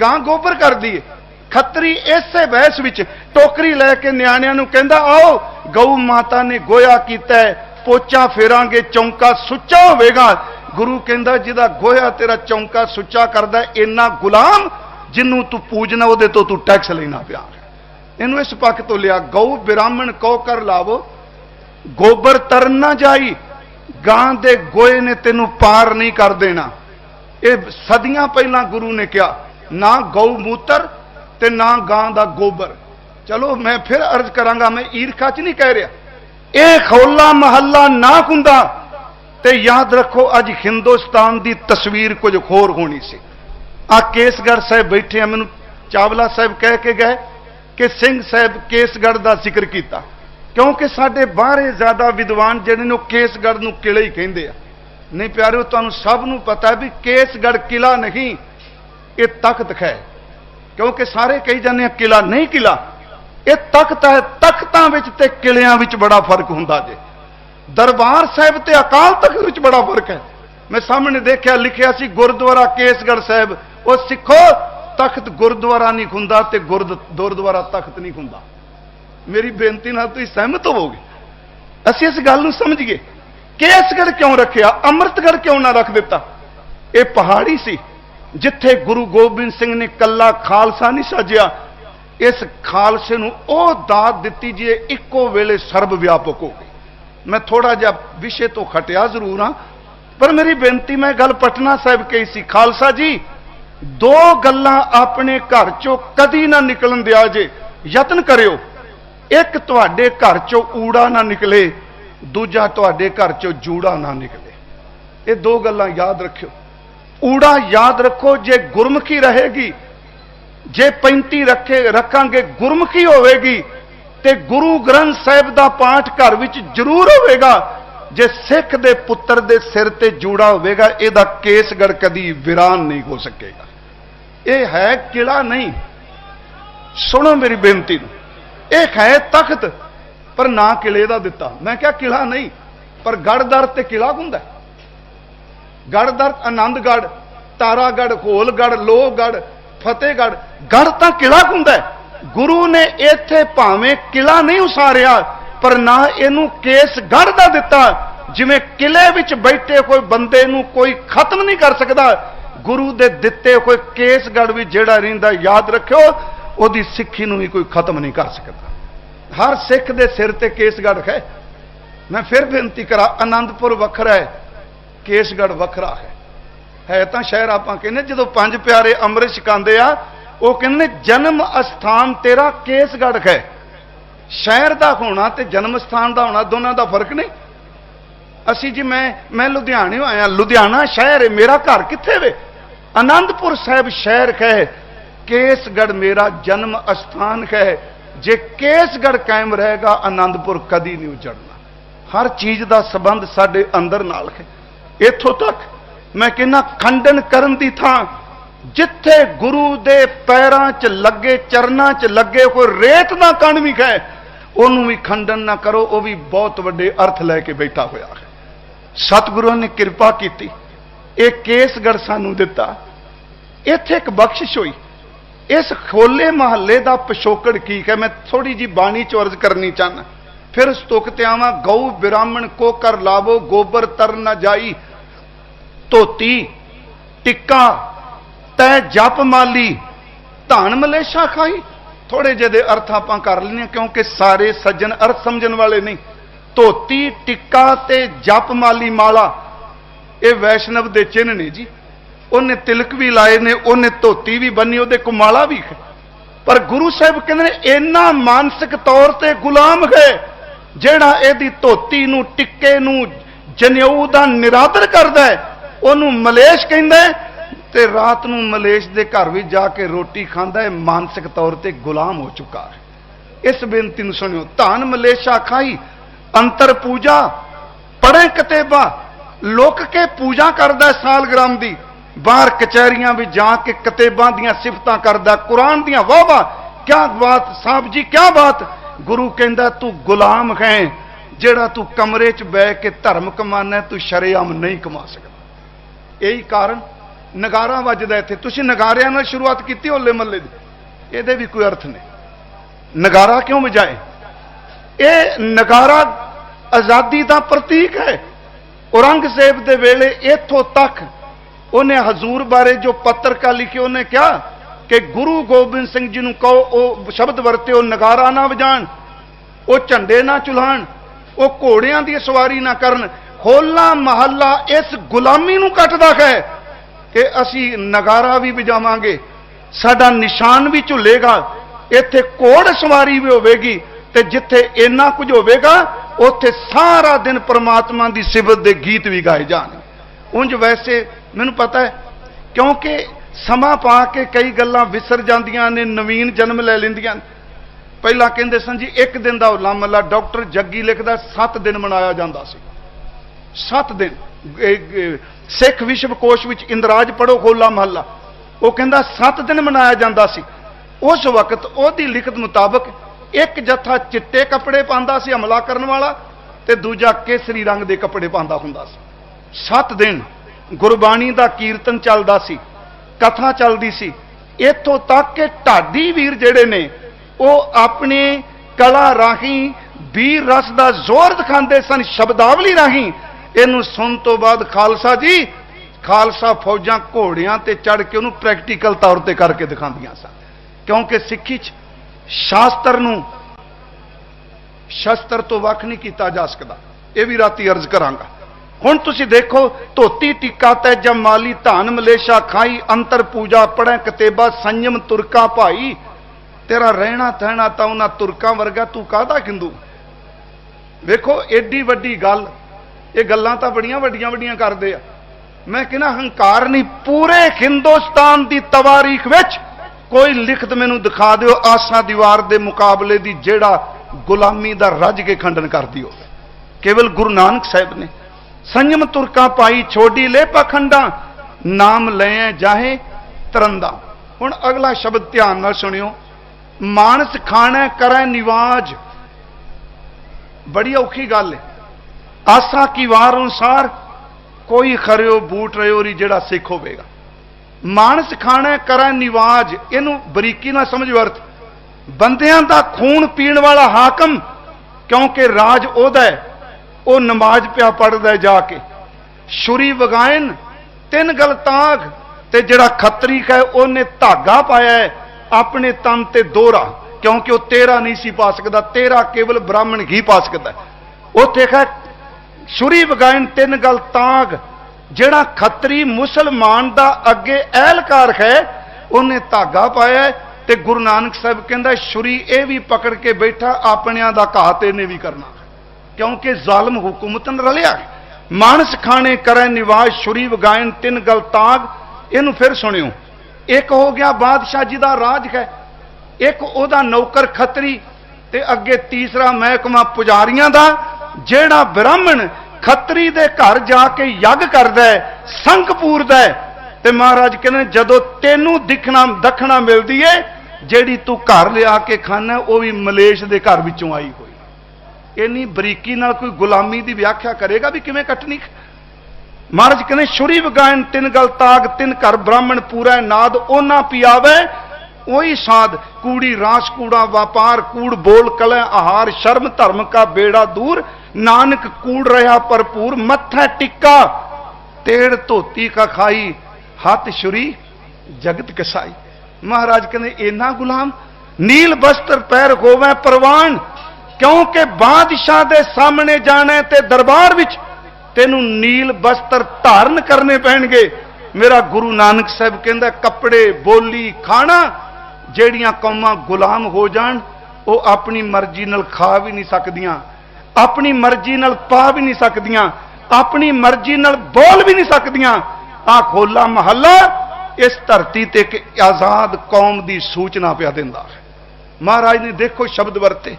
ਗਾਂ ਗੋਬਰ ਕਰਦੀ ਏ। ਖੱਤਰੀ ਇਸੇ ਬਹਿਸ ਵਿੱਚ ਟੋਕਰੀ ਲੈ ਕੇ ਨਿਆਣਿਆਂ ਨੂੰ ਕਹਿੰਦਾ, ਆਓ, ਗਊ ਮਾਤਾ ਨੇ ਗੋਇਆ ਕੀਤਾ ਪੋਚਾ ਫੇਰਾਂਗੇ, ਚੌਂਕਾ ਸੁੱਚਾ ਹੋਵੇਗਾ। ਗੁਰੂ ਕਹਿੰਦਾ, ਜਿਹਦਾ ਗੋਇਆ ਤੇਰਾ ਚੌਂਕਾ ਸੁੱਚਾ ਕਰਦਾ ਇੰਨਾ ਗੁਲਾਮ ਜਿੰਨੂੰ ਤੂੰ ਪੂਜਣਾ ਉਹਦੇ ਤੋਂ ਤੂੰ ਟੈਕਸ ਲੈਣਾ ਪਿਆ ਇਹਨੂੰ ਇਸ ਪੱਖ ਤੋਂ ਲਿਆ, ਗਊ ਬ੍ਰਾਹਮਣ ਕੋ ਕਰ ਲਾਵੋ, ਗੋਬਰ ਤਰਨ ਨਾ ਜਾਈ, ਗਾਂ ਦੇ ਗੋਏ ਨੇ ਤੈਨੂੰ ਪਾਰ ਨਹੀਂ ਕਰ ਦੇਣਾ। ਇਹ ਸਦੀਆਂ ਪਹਿਲਾਂ ਗੁਰੂ ਨੇ ਕਿਹਾ ਨਾ ਗਊ ਮੂਤਰ ਤੇ ਨਾ ਗਾਂ ਦਾ ਗੋਬਰ। ਚਲੋ ਮੈਂ ਫਿਰ ਅਰਜ਼ ਕਰਾਂਗਾ, ਮੈਂ ਈਰਖਾ ਚ ਨਹੀਂ ਕਹਿ ਰਿਹਾ। ਇਹ ਖੌਲਾ ਮਹੱਲਾ ਨਾ ਹੁੰਦਾ ਤੇ ਯਾਦ ਰੱਖੋ, ਅੱਜ ਹਿੰਦੁਸਤਾਨ ਦੀ ਤਸਵੀਰ ਕੁਝ ਹੋਰ ਹੋਣੀ ਸੀ। ਆ ਕੇਸਗੜ੍ਹ ਸਾਹਿਬ ਬੈਠੇ ਆ, ਮੈਨੂੰ ਚਾਵਲਾ ਸਾਹਿਬ ਕਹਿ ਕੇ ਗਏ ਕਿ ਸਿੰਘ ਸਾਹਿਬ ਕੇਸਗੜ੍ਹ ਦਾ ਜ਼ਿਕਰ ਕੀਤਾ। ਕਿਉਂਕਿ ਸਾਡੇ ਬਾਹਰੇ ਜ਼ਿਆਦਾ ਵਿਦਵਾਨ ਜਿਹੜੇ ਨੇ ਉਹ ਕੇਸਗੜ੍ਹ ਨੂੰ ਕਿਲੇ ਹੀ ਕਹਿੰਦੇ ਆ। ਨਹੀਂ ਪਿਆਰਿਓ, ਤੁਹਾਨੂੰ ਸਭ ਨੂੰ ਪਤਾ ਵੀ ਕੇਸਗੜ੍ਹ ਕਿਲਾ ਨਹੀਂ ਇਹ ਤਖਤ ਹੈ। ਕਿਉਂਕਿ ਸਾਰੇ ਕਹੀ ਜਾਂਦੇ ਆ, ਕਿਲਾ ਨਹੀਂ ਕਿਲਾ। ਇਹ ਤਖਤ ਹੈ, ਤਖਤਾਂ ਵਿੱਚ ਤੇ ਕਿਲਿਆਂ ਵਿੱਚ ਬੜਾ ਫ਼ਰਕ ਹੁੰਦਾ ਜੇ। ਦਰਬਾਰ ਸਾਹਿਬ ਤੇ ਅਕਾਲ ਤਖਤ ਵਿੱਚ ਬੜਾ ਫ਼ਰਕ ਹੈ। ਮੈਂ ਸਾਹਮਣੇ ਦੇਖਿਆ, ਲਿਖਿਆ ਸੀ, ਗੁਰਦੁਆਰਾ ਕੇਸਗੜ੍ਹ ਸਾਹਿਬ। ਉਹ ਸਿੱਖੋ, ਤਖਤ ਗੁਰਦੁਆਰਾ ਨਹੀਂ ਹੁੰਦਾ ਤੇ ਗੁਰਦ ਗੁਰਦੁਆਰਾ ਤਖਤ ਨਹੀਂ ਹੁੰਦਾ ਮੇਰੀ ਬੇਨਤੀ ਨਾਲ ਤੁਸੀਂ ਸਹਿਮਤ ਹੋਵੋਗੇ। ਅਸੀਂ ਇਸ ਗੱਲ ਨੂੰ ਸਮਝੀਏ। ਕੇਸਗੜ੍ਹ ਕਿਉਂ ਰੱਖਿਆ? ਅੰਮ੍ਰਿਤਗੜ੍ਹ ਕਿਉਂ ਨਾ ਰੱਖ ਦਿੱਤਾ? ਇਹ ਪਹਾੜੀ ਸੀ। ਜਿੱਥੇ ਗੁਰੂ ਗੋਬਿੰਦ ਸਿੰਘ ਨੇ ਕੱਲਾ ਖਾਲਸਾ ਨਹੀਂ ਸਾਜਿਆ, ਇਸ ਖਾਲਸੇ ਨੂੰ ਉਹ ਦਾਤ ਦਿੱਤੀ ਜੀ, ਇਹ ਇੱਕੋ ਵੇਲੇ ਸਰਬ ਵਿਆਪਕ ਹੋ ਗਈ। ਮੈਂ ਥੋੜਾ ਜਿਹਾ ਵਿਸ਼ੇ ਤੋਂ ਖਟਿਆ ਜ਼ਰੂਰ ਹਾਂ, ਪਰ ਮੇਰੀ ਬੇਨਤੀ, ਮੈਂ ਗੱਲ ਪਟਨਾ ਸਾਹਿਬ ਕਹੀ ਸੀ, ਖਾਲਸਾ ਜੀ, ਦੋ ਗੱਲਾਂ ਆਪਣੇ ਘਰ ਚੋਂ ਕਦੀ ਨਾ ਨਿਕਲਣ ਦਿਆ ਜੇ, ਯਤਨ ਕਰਿਓ। ਇੱਕ ਤੁਹਾਡੇ ਘਰ ਚੋਂ ਊੜਾ ਨਾ ਨਿਕਲੇ, ਦੂਜਾ ਤੁਹਾਡੇ ਘਰ ਚੋਂ ਜੂੜਾ ਨਾ ਨਿਕਲੇ। ਇਹ ਦੋ ਗੱਲਾਂ ਯਾਦ ਰੱਖਿਓ। ਊੜਾ ਯਾਦ ਰੱਖੋ, ਜੇ ਗੁਰਮੁਖੀ ਰਹੇਗੀ, ਜੇ 35 ਰੱਖੇ, ਰੱਖਾਂਗੇ, ਗੁਰਮੁਖੀ ਹੋਵੇਗੀ, ਤੇ ਗੁਰੂ ਗ੍ਰੰਥ ਸਾਹਿਬ ਦਾ ਪਾਠ ਘਰ ਵਿੱਚ ਜ਼ਰੂਰ ਹੋਵੇਗਾ। ਜੇ ਸਿੱਖ ਦੇ ਪੁੱਤਰ ਦੇ ਸਿਰ ਤੇ ਜੂੜਾ ਹੋਵੇਗਾ, ਇਹਦਾ ਕੇਸਗੜ ਕਦੀ ਵਿਰਾਨ ਨਹੀਂ ਹੋ ਸਕੇਗਾ। ਇਹ ਹੈ ਕਿਲਾ ਨਹੀਂ। ਸੁਣੋ ਮੇਰੀ ਬੇਨਤੀ ਨੂੰ। ਇਹ ਹੈ ਤਖਤ, ਪਰ ਨਾ ਕਿਲੇ ਦਾ ਦਿੱਤਾ। ਮੈਂ ਕਿਹਾ ਕਿਲਾ ਨਹੀਂ, ਪਰ ਗੜਦਰ ਤੇ ਕਿਲਾ ਹੁੰਦਾ ਗੜ ਦਰ ਆਨੰਦਗੜ ਤਾਰਾਗੜ ਹੋਲਗੜ ਲੋਹਗੜ ਫਤਿਹਗੜ ਗੜ ਤਾਂ ਕਿਲਾ ਹੁੰਦਾ ਗੁਰੂ ਨੇ ਇੱਥੇ ਭਾਵੇਂ ਕਿਲਾ ਨਹੀਂ ਉਸਾਰਿਆ, ਪਰ ਨਾ ਇਹਨੂੰ ਕੇਸ ਗੜ ਦਾ ਦਿੱਤਾ। ਜਿਵੇਂ ਕਿਲੇ ਵਿੱਚ ਬੈਠੇ ਕੋਈ ਬੰਦੇ ਨੂੰ ਕੋਈ ਖਤਮ ਨਹੀਂ ਕਰ ਸਕਦਾ, ਗੁਰੂ ਦੇ ਦਿੱਤੇ ਕੋਈ ਕੇਸਗੜ ਵੀ ਜਿਹੜਾ ਰਹਿੰਦਾ, ਯਾਦ ਰੱਖਿਓ, ਉਹਦੀ ਸਿੱਖੀ ਨੂੰ ਵੀ ਕੋਈ ਖਤਮ ਨਹੀਂ ਕਰ ਸਕਦਾ। ਹਰ ਸਿੱਖ ਦੇ ਸਿਰ ਤੇ ਕੇਸਗੜ ਹੈ। ਮੈਂ ਫਿਰ ਬੇਨਤੀ ਕਰਾਂ, ਆਨੰਦਪੁਰ ਵੱਖਰਾ ਹੈ। ਕੇਸਗੜ ਵੱਖਰਾ ਹੈ। ਹੈ ਤਾਂ ਸ਼ਹਿਰ ਆਪਾਂ ਕਹਿੰਦੇ ਜਦੋਂ ਪੰਜ ਪਿਆਰੇ ਅੰਮ੍ਰਿਤ ਛਕਾਉਂਦੇ ਆ, ਉਹ ਕਹਿੰਦੇ ਜਨਮ ਅਸਥਾਨ ਤੇਰਾ ਕੇਸਗੜ ਹੈ। ਸ਼ਹਿਰ ਦਾ ਹੋਣਾ ਤੇ ਜਨਮ ਸਥਾਨ ਦਾ ਹੋਣਾ, ਦੋਨਾਂ ਦਾ ਫ਼ਰਕ ਨਹੀਂ। ਅਸੀਂ ਜੀ, ਮੈਂ ਮੈਂ ਲੁਧਿਆਣੇ ਆਇਆ, ਲੁਧਿਆਣਾ ਸ਼ਹਿਰ ਹੈ, ਮੇਰਾ ਘਰ ਕਿੱਥੇ ਵੇ? ਆਨੰਦਪੁਰ ਸਾਹਿਬ ਸ਼ਹਿਰ ਹੈ ਕੇਸਗੜ ਮੇਰਾ ਜਨਮ ਅਸਥਾਨ ਹੈ। ਜੇ ਕੇਸਗੜ ਕਾਇਮ ਰਹੇਗਾ ਆਨੰਦਪੁਰ ਕਦੀ ਨਹੀਂ ਉਜੜਨਾ। ਹਰ ਚੀਜ਼ ਦਾ ਸਬੰਧ ਸਾਡੇ ਅੰਦਰ ਨਾਲ ਹੈ। ਇੱਥੋਂ ਤੱਕ ਮੈਂ ਕਹਿੰਨਾ ਖੰਡਨ ਕਰਨ ਦੀ ਥਾਂ ਜਿੱਥੇ ਗੁਰੂ ਦੇ ਪੈਰਾਂ 'ਚ ਲੱਗੇ, ਚਰਨਾਂ 'ਚ ਲੱਗੇ ਕੋਈ ਰੇਤ ਨਾ ਕਣ ਵੀ ਹੈ ਉਹਨੂੰ ਵੀ ਖੰਡਨ ਨਾ ਕਰੋ, ਉਹ ਵੀ ਬਹੁਤ ਵੱਡੇ ਅਰਥ ਲੈ ਕੇ ਬੈਠਾ ਹੋਇਆ ਹੈ। ਸਤਿਗੁਰੂ ਨੇ ਕਿਰਪਾ ਕੀਤੀ, ਇਹ ਕੇਸਗੜ ਸਾਨੂੰ ਦਿੱਤਾ। ਇੱਥੇ ਇੱਕ ਬਖਸ਼ਿਸ਼ ਹੋਈ, ਇਸ ਖੋਲੇ ਮਹੱਲੇ ਦਾ ਪਿਛੋਕੜ ਕੀ ਹੈ? ਮੈਂ ਥੋੜੀ ਜੀ ਬਾਣੀ ਚ ਅਰਜ਼ ਕਰਨੀ ਚਾਹਨਾ ਫਿਰ ਸਤੁਕ ਤੇ ਆਵਾਂ, ਗਊ ਬ੍ਰਾਹਮਣ ਕੋ ਕਰ ਲਾਵੋ, ਗੋਬਰ ਤਰ ਨਾ ਜਾਈ ਧੋਤੀ, ਟਿੱਕਾ, ਤੈ ਜਪ ਮਾਲੀ, ਧਾਨ ਮਲੇਸ਼ਾ ਖਾਈ। ਥੋੜੇ ਜਿਹੇ ਦੇ ਅਰਥ ਆਪਾਂ ਕਰ ਲੈਣੇ ਕਿਉਂਕਿ ਸਾਰੇ ਸੱਜਣ ਅਰਥ ਸਮਝਣ ਵਾਲੇ ਨਹੀਂ। ਧੋਤੀ, ਟਿੱਕਾ ਤੇ ਜਪ ਮਾਲੀ ਮਾਲਾ। ਇਹ ਵੈਸ਼ਨਵ ਦੇ ਚਿੰਨ੍ਹ ਨੇ ਜੀ। ਉਹਨੇ ਤਿਲਕ ਵੀ ਲਾਏ ਨੇ, ਉਹਨੇ ਧੋਤੀ ਵੀ ਬੰਨੀ, ਉਹਦੇ ਕੁਮਾਲਾ ਵੀ ਪਰ ਗੁਰੂ ਸਾਹਿਬ ਕਹਿੰਦੇ ਨੇ, ਇੰਨਾ ਮਾਨਸਿਕ ਤੌਰ ਤੇ ਗੁਲਾਮ ਹੈ, ਜਿਹੜਾ ਇਹਦੀ ਧੋਤੀ ਨੂੰ, ਟਿੱਕੇ ਨੂੰ ਜਨੇਊ ਦਾ ਨਿਰਾਦਰ ਕਰਦਾ ਹੈ। ਉਹਨੂੰ ਮਲੇਸ਼ ਕਹਿੰਦਾ ਤੇ ਰਾਤ ਨੂੰ ਮਲੇਸ਼ ਦੇ ਘਰ ਵੀ ਜਾ ਕੇ ਰੋਟੀ ਖਾਂਦਾ ਹੈ, ਮਾਨਸਿਕ ਤੌਰ ਤੇ ਗੁਲਾਮ ਹੋ ਚੁੱਕਾ ਹੈ। ਇਸ ਬੇਨਤੀ ਨੂੰ ਸੁਣਿਓ, ਧਾਨ ਮਲੇਸ਼ਾ ਖਾਈ, ਅੰਤਰ ਪੂਜਾ, ਪੜ੍ਹੇ ਕਤੇਬਾ, ਲੋਕ ਕੇ ਪੂਜਾ ਕਰਦਾ ਹੈ ਸਾਲਗ੍ਰਾਮ ਦੀ, ਬਾਹਰ ਕਚਹਿਰੀਆਂ ਵਿੱਚ ਜਾ ਕੇ ਕਤੇਬਾਂ ਦੀਆਂ ਸਿਫਤਾਂ ਕਰਦਾ, ਕੁਰਾਨ ਦੀਆਂ ਵਾਹ ਵਾਹ ਕਿਆ ਬਾਤ, ਸਾਹਿਬ ਜੀ, ਕਿਆ ਬਾਤ। ਗੁਰੂ ਕਹਿੰਦਾ, ਤੂੰ ਗੁਲਾਮ ਹੈ, ਜਿਹੜਾ ਤੂੰ ਕਮਰੇ 'ਚ ਬਹਿ ਕੇ ਧਰਮ ਕਮਾਨਾ ਤੂੰ ਸ਼ਰੇਆਮ ਨਹੀਂ ਕਮਾ ਸਕਦਾ। ਇਹੀ ਕਾਰਨ ਨਗਾਰਾ ਵੱਜਦਾ ਇੱਥੇ। ਤੁਸੀਂ ਨਗਾਰਿਆਂ ਨਾਲ ਸ਼ੁਰੂਆਤ ਕੀਤੀ ਹੋਲੇ ਮੱਲੇ ਦੀ। ਇਹਦੇ ਵੀ ਕੋਈ ਅਰਥ ਨਹੀਂ। ਨਗਾਰਾ ਕਿਉਂ ਵਜਾਏ? ਇਹ ਨਗਾਰਾ ਆਜ਼ਾਦੀ ਦਾ ਪ੍ਰਤੀਕ ਹੈ। ਔਰੰਗਜ਼ੇਬ ਦੇ ਵੇਲੇ ਇੱਥੋਂ ਤੱਕ ਉਹਨੇ ਹਜ਼ੂਰ ਬਾਰੇ ਜੋ ਪੱਤਰਕਾ ਲਿਖੇ, ਉਹਨੇ ਕਿਹਾ ਕਿ ਗੁਰੂ ਗੋਬਿੰਦ ਸਿੰਘ ਜੀ ਨੂੰ ਕਹੋ, ਉਹ ਸ਼ਬਦ ਵਰਤੇ, ਉਹ ਨਗਾਰਾ ਨਾ ਵਜਾਣ, ਉਹ ਝੰਡੇ ਨਾ ਚੁਲਾਣ ਉਹ ਘੋੜਿਆਂ ਦੀ ਸਵਾਰੀ ਨਾ ਕਰਨ। ਹੋਲਾ ਮਹੱਲਾ ਇਸ ਗੁਲਾਮੀ ਨੂੰ ਕੱਟਦਾ ਹੈ ਕਿ ਅਸੀਂ ਨਗਾਰਾ ਵੀ ਵਜਾਵਾਂਗੇ, ਸਾਡਾ ਨਿਸ਼ਾਨ ਵੀ ਝੁੱਲੇਗਾ, ਇੱਥੇ ਘੋੜ ਸਵਾਰੀ ਵੀ ਹੋਵੇਗੀ ਤੇ ਜਿੱਥੇ ਇੰਨਾ ਕੁਝ ਹੋਵੇਗਾ, ਉੱਥੇ ਸਾਰਾ ਦਿਨ ਪ੍ਰਮਾਤਮਾ ਦੀ ਸਿਫਤ ਦੇ ਗੀਤ ਵੀ ਗਾਏ ਜਾਣਗੇ ਉਂਝ ਵੈਸੇ ਮੈਨੂੰ ਪਤਾ ਹੈ, ਕਿਉਂਕਿ ਸਮਾਂ ਪਾ ਕੇ ਕਈ ਗੱਲਾਂ ਵਿਸਰ ਜਾਂਦੀਆਂ ਨੇ, ਨਵੀਨ ਜਨਮ ਲੈ ਲੈਂਦੀਆਂ ਨੇ। ਪਹਿਲਾਂ ਕਹਿੰਦੇ ਸਨ ਜੀ, ਇੱਕ ਦਿਨ ਦਾ ਹੋਲਾ ਮਹੱਲਾ, ਡਾਕਟਰ ਜੱਗੀ ਲਿਖਦਾ 7 ਦਿਨ ਮਨਾਇਆ ਜਾਂਦਾ ਸੀ। 7 ਦਿਨ ਸਿੱਖ ਵਿਸ਼ਵ ਕੋਸ਼ ਵਿੱਚ ਇੰਦਰਾਜ ਪੜੋ ਹੋਲਾ ਮਹੱਲਾ। ਉਹ ਕਹਿੰਦਾ 7 ਦਿਨ ਮਨਾਇਆ ਜਾਂਦਾ ਸੀ। ਉਸ ਵਕਤ ਉਹਦੀ ਲਿਖਤ ਮੁਤਾਬਕ ਇੱਕ ਜਥਾ ਚਿੱਟੇ ਕੱਪੜੇ ਪਾਉਂਦਾ ਸੀ, ਹਮਲਾ ਕਰਨ ਵਾਲਾ, ਤੇ ਦੂਜਾ ਕੇਸਰੀ ਰੰਗ ਦੇ ਕੱਪੜੇ ਪਾਉਂਦਾ ਹੁੰਦਾ ਸੀ। 7 ਦਿਨ ਗੁਰਬਾਣੀ ਦਾ ਕੀਰਤਨ ਚੱਲਦਾ ਸੀ, ਕਥਾ ਚੱਲਦੀ ਸੀ। ਇੱਥੋਂ ਤੱਕ ਕਿ ਢਾਡੀ ਵੀਰ ਜਿਹੜੇ ਨੇ, ਉਹ ਆਪਣੇ ਕਲਾ ਰਾਹੀਂ ਵੀਰ ਰਸ ਦਾ ਜ਼ੋਰ ਦਿਖਾਉਂਦੇ ਸਨ, ਸ਼ਬਦਾਵਲੀ ਰਾਹੀਂ ਇਹਨੂੰ ਸੁਣ ਤੋਂ ਬਾਅਦ ਖਾਲਸਾ ਜੀ, ਖਾਲਸਾ ਫੌਜਾਂ ਘੋੜਿਆਂ ਤੇ ਚੜ ਕੇ ਉਹਨੂੰ ਪ੍ਰੈਕਟੀਕਲ ਤੌਰ ਤੇ ਕਰਕੇ ਦਿਖਾਉਂਦੀਆਂ ਸਨ। ਕਿਉਂਕਿ ਸਿੱਖੀ 'ਚ ਸ਼ਾਸਤਰ ਨੂੰ ਸ਼ਸਤਰ ਤੋਂ ਵੱਖ ਨਹੀਂ ਕੀਤਾ ਜਾ ਸਕਦਾ। ਇਹ ਵੀ ਰਾਤੀ ਅਰਜ਼ ਕਰਾਂਗਾ। ਹੁਣ ਤੁਸੀਂ ਦੇਖੋ, ਧੋਤੀ ਟਿੱਕਾ ਤੇ ਜਮਾਲੀ ਧਾਨ ਮਲੇਸ਼ਾ ਖਾਈ, ਅੰਤਰ ਪੂਜਾ ਪੜੈ ਕਤੇਬਾ ਸੰਯਮ ਤੁਰਕਾ ਭਾਈ, ਤੇਰਾ ਰਹਿਣਾ ਥਹਿਣਾ ਤਾਂ ਉਹਨਾਂ ਤੁਰਕਾਂ ਵਰਗਾ ਤੂੰ ਕਾਹਦਾ ਹਿੰਦੂ ਵੇਖੋ, ਏਡੀ ਵੱਡੀ ਗੱਲ ਇਹ ਗੱਲਾਂ ਤਾਂ ਬੜੀਆਂ ਵੱਡੀਆਂ ਵੱਡੀਆਂ ਕਰਦੇ ਆ। ਮੈਂ ਕਹਿੰਦਾ ਹੰਕਾਰ ਨਹੀਂ, ਪੂਰੇ ਹਿੰਦੁਸਤਾਨ ਦੀ ਤਵਾਰੀਖ ਵਿੱਚ ਕੋਈ ਲਿਖਤ ਮੈਨੂੰ ਦਿਖਾ ਦਿਓ, ਆਸਾ ਦੀਵਾਰ ਦੇ ਮੁਕਾਬਲੇ ਦੀ ਜਿਹੜਾ ਗੁਲਾਮੀ ਦਾ ਰੱਜ ਕੇ ਖੰਡਨ ਕਰਦੀ ਹੋਵੇ ਕੇਵਲ ਗੁਰੂ ਨਾਨਕ ਸਾਹਿਬ ਨੇ। ਸੰਯਮ ਤੁਰਕਾ ਪਾਈ, ਛੋਡੀ ਲੈ ਪਖੰਡਾ, ਨਾਮ ਲੈ ਜਾਹੇ ਤਰੰਦਾ। ਹੁਣ ਅਗਲਾ ਸ਼ਬਦ ਧਿਆਨ ਨਾਲ ਸੁਣਿਓ। ਮਾਨਸ ਖਾਣਾ ਕਰੈ ਨਿਵਾਜ। ਬੜੀ ਔਖੀ ਗੱਲ ਹੈ। ਆਸਾ ਕੀ ਵਾਰ ਅਨੁਸਾਰ ਕੋਈ ਖਰਿਓ ਬੂਟ ਰਿਓਰੀ ਜਿਹੜਾ ਸਿੱਖ ਹੋਵੇਗਾ। ਮਾਨਸ ਖਾਣਾ ਕਰਾਂ ਨਿਵਾਜ, ਇਹਨੂੰ ਬਰੀਕੀ ਨਾਲ ਸਮਝ ਵਰਤ। ਬੰਦਿਆਂ ਦਾ ਖੂਨ ਪੀਣ ਵਾਲਾ ਹਾਕਮ, ਕਿਉਂਕਿ ਰਾਜ ਉਹਦਾ ਹੈ, ਉਹ ਨਮਾਜ਼ ਪਿਆ ਪੜਦਾ ਜਾ ਕੇ। ਛੁਰੀ ਵਗਾਇਨ, ਤਿੰਨ ਗਲ ਤਾਗ, ਤੇ ਜਿਹੜਾ ਖੱਤਰੀ ਹੈ, ਉਹਨੇ ਧਾਗਾ ਪਾਇਆ ਹੈ, ਆਪਣੇ ਤਨ ਤੇ ਦੋਰਾ, ਕਿਉਂਕਿ ਉਹ ਤੇਰਾ ਨਹੀਂ ਸੀ ਪਾ ਸਕਦਾ, ਤੇਰਾ ਕੇਵਲ ਬ੍ਰਾਹਮਣ ਹੀ ਪਾ ਸਕਦਾ ਉੱਥੇ ਹੈ ਛੁਰੀ ਵਗਾਇਨ ਤਿੰਨ ਗਲ ਤਾਂਗ। ਜਿਹੜਾ ਖੱਤਰੀ ਮੁਸਲਮਾਨ ਦਾ ਅੱਗੇ ਅਹਿਲਕਾਰ ਹੈ, ਉਹਨੇ ਧਾਗਾ ਪਾਇਆ ਤੇ ਗੁਰੂ ਨਾਨਕ ਸਾਹਿਬ ਕਹਿੰਦਾ, ਛੁਰੀ ਇਹ ਵੀ ਪਕੜ ਕੇ ਬੈਠਾ, ਆਪਣਿਆਂ ਦਾ ਘਾਤ ਇਹਨੇ ਵੀ ਕਰਨਾ ਕਿਉਂਕਿ ਜ਼ਾਲਮ ਹੁਕੂਮਤ ਨਾਲ ਰਲਿਆ ਹੈ। ਮਾਨਸ ਖਾਣੇ ਕਰੈ ਨਿਵਾਸ ਛੁਰੀ ਵਗਾਇਨ ਤਿੰਨ ਗਲ ਤਾਂਗ। ਇਹਨੂੰ ਫਿਰ ਸੁਣਿਓ। ਇੱਕ ਹੋ ਗਿਆ ਬਾਦਸ਼ਾਹ ਜੀ ਦਾ ਰਾਜ ਹੈ। ਇੱਕ ਉਹਦਾ ਨੌਕਰ ਖੱਤਰੀ ਤੇ ਅੱਗੇ ਤੀਸਰਾ ਮਹਿਕਮਾ ਪੁਜਾਰੀਆਂ ਦਾ, ਜਿਹੜਾ ਬ੍ਰਾਹਮਣ ਖੱਤਰੀ ਦੇ ਘਰ ਜਾ ਕੇ ਯੱਗ ਕਰਦਾ ਹੈ, ਸੰਖ ਪੂਰਦਾ ਹੈ। ਤੇ ਮਹਾਰਾਜ ਕਹਿੰਦੇ ਜਦੋਂ ਤੈਨੂੰ ਦਿਖਣਾ, ਦਖਣਾ ਮਿਲਦੀ ਏ, ਜਿਹੜੀ ਤੂੰ ਘਰ ਲਿਆ ਕੇ ਖਾਣਾ ਉਹ ਵੀ ਮਲੇਸ਼ ਦੇ ਘਰ ਵਿੱਚੋਂ ਆਈ ਹੋਈ। ਇੰਨੀ ਬਰੀਕੀ ਨਾਲ ਕੋਈ ਗੁਲਾਮੀ ਦੀ ਵਿਆਖਿਆ ਕਰੇਗਾ ਵੀ ਕਿਵੇਂ ਕੱਟਣੀ? ਮਹਾਰਾਜ ਕਹਿੰਦੇ ਸ਼ੁਰੀ ਵਗਾਇਨ ਤਿੰਨ ਗਲ ਤਾਗ, ਤਿੰਨ ਘਰ ਬ੍ਰਾਹਮਣ ਪੂਰਾ ਨਾਦ ਉਹਨਾਂ ਪਿਆਵੇ। ਉਹੀ ਸਾਧ, ਕੂੜੀ ਰਾਸ, ਕੂੜਾ ਵਪਾਰ, ਕੂੜ ਬੋਲ ਕਲੇ ਆਹਾਰ, ਸ਼ਰਮ, ਧਰਮ ਕਾ ਬੇੜਾ ਦੂਰ ਨਾਨਕ ਕੂੜ ਰਹਾ ਭਰਪੂਰ, ਮੱਥਾ ਟਿੱਕਾ, ਤੇੜ ਧੋਤੀ ਕਾ ਖਾਈ, ਹੱਥ ਛੁਰੀ, ਜਗਤ ਕਸਾਈ। ਮਹਾਰਾਜ ਕਹਿੰਦੇ ਇੰਨਾ ਗੁਲਾਮ, ਨੀਲ ਬਸਤਰ ਪੈਰ ਹੋਵੇ ਪ੍ਰਵਾਨ, ਕਿਉਂਕਿ ਬਾਦਸ਼ਾਹ ਦੇ ਸਾਹਮਣੇ ਜਾਣਾ ਤੇ ਦਰਬਾਰ ਵਿੱਚ ਤੈਨੂੰ ਨੀਲ ਬਸਤਰ ਧਾਰਨ ਕਰਨੇ ਪੈਣਗੇ। ਮੇਰਾ ਗੁਰੂ ਨਾਨਕ ਸਾਹਿਬ ਕਹਿੰਦਾ, ਕੱਪੜੇ, ਬੋਲੀ, ਖਾਣਾ, ਜਿਹੜੀਆਂ ਕੌਮਾਂ ਗੁਲਾਮ ਹੋ ਜਾਣ, ਉਹ ਆਪਣੀ ਮਰਜ਼ੀ ਨਾਲ ਖਾ ਵੀ ਨਹੀਂ ਸਕਦੀਆਂ। ਆਪਣੀ ਮਰਜ਼ੀ ਨਾਲ ਪਾ ਵੀ ਨਹੀਂ ਸਕਦੀਆਂ, ਆਪਣੀ ਮਰਜ਼ੀ ਨਾਲ ਬੋਲ ਵੀ ਨਹੀਂ ਸਕਦੀਆਂ। ਆ ਖੋਲਾ ਮਹੱਲਾ, ਇਸ ਧਰਤੀ ਤੇ ਇੱਕ ਆਜ਼ਾਦ ਕੌਮ ਦੀ ਸੂਚਨਾ ਪਿਆ ਦਿੰਦਾ। ਹੈ ਮਹਾਰਾਜ ਨੇ ਦੇਖੋ ਸ਼ਬਦ ਵਰਤੇ।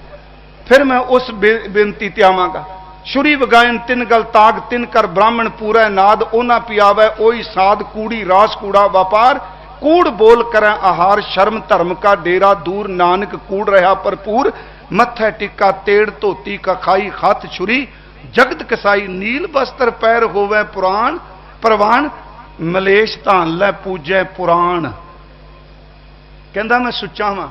ਫਿਰ ਮੈਂ ਉਸ ਬੇ- ਬੇਨਤੀ ਤੇ ਆਵਾਂਗਾ। ਛੁਰੀ ਵਗਾਇਨ ਤਿੰਨ ਗਲ ਤਾਗ, ਤਿੰਨ ਕਰ ਬ੍ਰਾਹਮਣ ਪੂਰਾ ਨਾਦ, ਉਹਨਾਂ ਪਿਆਵੈ ਉਹੀ ਸਾਧ ਕੂੜੀ, ਰਾਸ ਕੂੜਾ, ਵਪਾਰ। ਕੂੜ ਬੋਲ ਕਰੈ ਆਹਾਰ, ਸ਼ਰਮ ਧਰਮ ਕਾ ਡੇਰਾ, ਦੂਰ ਨਾਨਕ ਕੂੜ ਰਹਾ ਭਰਪੂਰ। ਮੱਥੇ ਟਿੱਕਾ, ਤੇੜ, ਧੋਤੀ ਕਾ ਖਾਈ ਹੱਥ ਛੁਰੀ, ਜਗਤ ਕਸਾਈ, ਨੀਲ ਬਸਤਰ ਪੈਰ ਹੋਵੇ ਪੁਰਾਨ ਪ੍ਰਵਾਨ ਮਲੇਸ਼ ਧਾਨ ਲੈ ਪੂਜੈ ਪੁਰਾਣ। ਕਹਿੰਦਾ ਮੈਂ ਸੁੱਚਾ ਵਾਂ।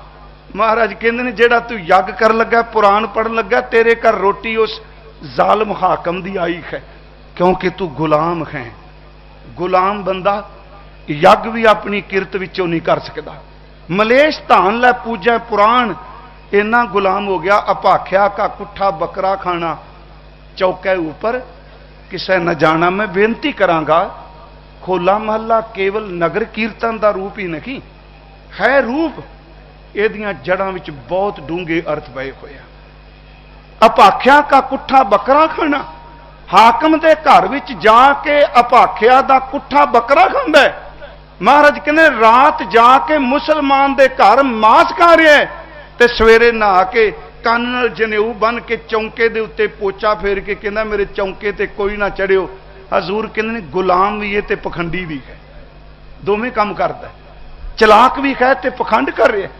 ਮਹਾਰਾਜ ਕਹਿੰਦੇ ਨੇ, ਜਿਹੜਾ ਤੂੰ ਯੱਗ ਕਰਨ ਲੱਗਾ, ਪੁਰਾਣ ਪੜਨ ਲੱਗਾ, ਤੇਰੇ ਘਰ ਰੋਟੀ ਉਸ ਜ਼ਾਲਮ ਹਾਕਮ ਦੀ ਆਈ ਹੈ, ਕਿਉਂਕਿ ਤੂੰ ਗੁਲਾਮ ਹੈ। ਗੁਲਾਮ ਬੰਦਾ ਯੱਗ ਵੀ ਆਪਣੀ ਕਿਰਤ ਵਿੱਚੋਂ ਨਹੀਂ ਕਰ ਸਕਦਾ। ਮਲੇਸ਼ ਧਾਨ ਲੈ ਪੂਜੈ ਪੁਰਾਣ ਇੰਨਾ ਗੁਲਾਮ ਹੋ ਗਿਆ ਅਪਾਖਿਆ ਕਾ ਕੁੱਠਾ ਬੱਕਰਾ ਖਾਣਾ ਚੌਕੇ ਉੱਪਰ, ਕਿਸੇ ਨਾ ਜਾਣਾ, ਮੈਂ ਬੇਨਤੀ ਕਰਾਂਗਾ, ਖੋਲਾ ਮਹੱਲਾ ਕੇਵਲ ਨਗਰ ਕੀਰਤਨ ਦਾ ਰੂਪ ਹੀ ਨਹੀਂ, ਹੈ ਰੂਪ, ਇਹਦੀਆਂ ਜੜਾਂ ਵਿੱਚ ਬਹੁਤ ਡੂੰਘੇ ਅਰਥ ਪਏ ਹੋਏ ਆ। ਅਪਾਖਿਆ ਕਾ ਕੁੱਠਾ ਬੱਕਰਾ ਖਾਣਾ। ਹਾਕਮ ਦੇ ਘਰ ਵਿੱਚ ਜਾ ਕੇ ਅਪਾਖਿਆ ਦਾ ਕੁੱਠਾ ਬੱਕਰਾ ਖਾਂਦਾ ਮਹਾਰਾਜ ਕਹਿੰਦੇ, ਰਾਤ ਜਾ ਕੇ ਮੁਸਲਮਾਨ ਦੇ ਘਰ ਮਾਸ ਖਾ ਰਿਹਾ ਹੈ। ਤੇ ਸਵੇਰੇ ਨਹਾ ਕੇ ਕੰਨ ਨਾਲ ਜਨੇਊ ਬੰਨ ਕੇ ਚੌਂਕੇ ਦੇ ਉੱਤੇ ਪੋਚਾ ਫੇਰ ਕੇ ਕਹਿੰਦਾ, ਮੇਰੇ ਚੌਂਕੇ ਤੇ ਕੋਈ ਨਾ ਚੜਿਓ। ਹਜ਼ੂਰ ਕਹਿੰਦੇ ਨੇ, ਗੁਲਾਮ ਵੀ ਹੈ ਤੇ ਪਖੰਡੀ ਵੀ ਹੈ। ਦੋਵੇਂ ਕੰਮ ਕਰਦਾ ਚਲਾਕ ਵੀ ਹੈ ਤੇ ਪਖੰਡ ਕਰ ਰਿਹਾ